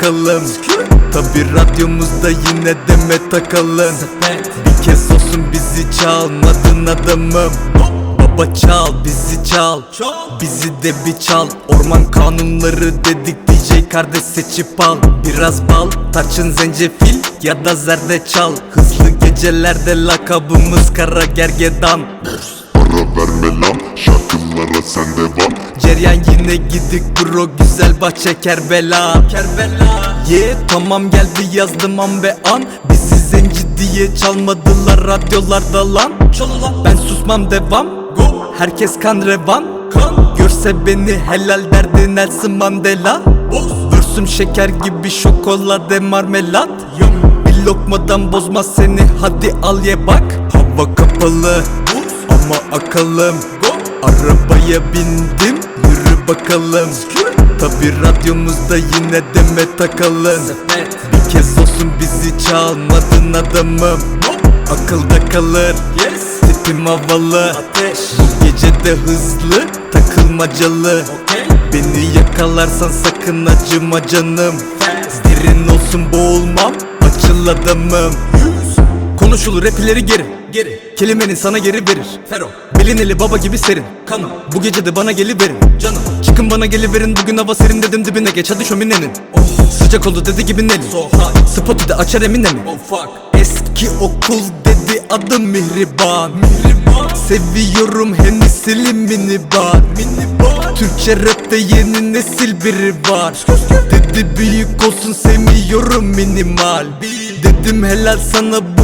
bakalım Tabi radyomuzda yine deme takalım. Bir kez olsun bizi çalmadın adamım. Baba çal bizi çal. Bizi de bir çal. Orman kanunları dedik DJ kardeş seçip al. Biraz bal tarçın zencefil ya da zerdeçal. Hızlı gecelerde lakabımız kara gergedan verme lan. Şarkılara sen devam Ceryan yine gidik bro güzel bahçe Kerbela Kerbela Ye tamam geldi yazdım an ve an. Bizi zenci diye çalmadılar radyolarda lan. Ben susmam devam. Go. Herkes kan revan. Kan. Görse beni helal derdi Nelson Mandela. Vürsüm şeker gibi şokolade marmelat. Bir lokmadan bozmaz seni hadi al ye bak. Hava kapalı ama akalım. Arabaya bindim yürü bakalım. Tabi radyomuzda yine deme takalım. Bir kez olsun bizi çalmadın adamım. Akılda kalır Tipim havalı. Bu gece de hızlı takılmacalı. Beni yakalarsan sakın acıma canım. Derin olsun boğulmam açıl adamım Konuşulur rap ileri geri Geri Kelimenin sana geri verir. Fero Bilineli baba gibi serin. Kanım Bu gece de bana geliverin. Canım Çıkın bana geliverin. Bugün hava serin dedim dibine. Geç hadi şöminenin. Oh. Sıcak oldu dedi gibi neli so Spotu da açar emine mi oh, fuck. Eski okul dedi adım Mihriban. Mihriban. Seviyorum Hennessy'li minibar. Minibar. Türkçe rapte yeni nesil biri var. Dedi büyük olsun sevmiyorum minimal. Dedim helal sana bu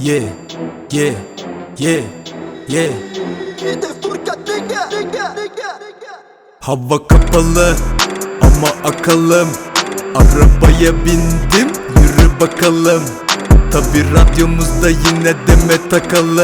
Yeah, yeah, yeah, yeah Hava kapalı ama akalım. Arabaya bindim yürü bakalım. Tabi radyomuzda yine deme takalım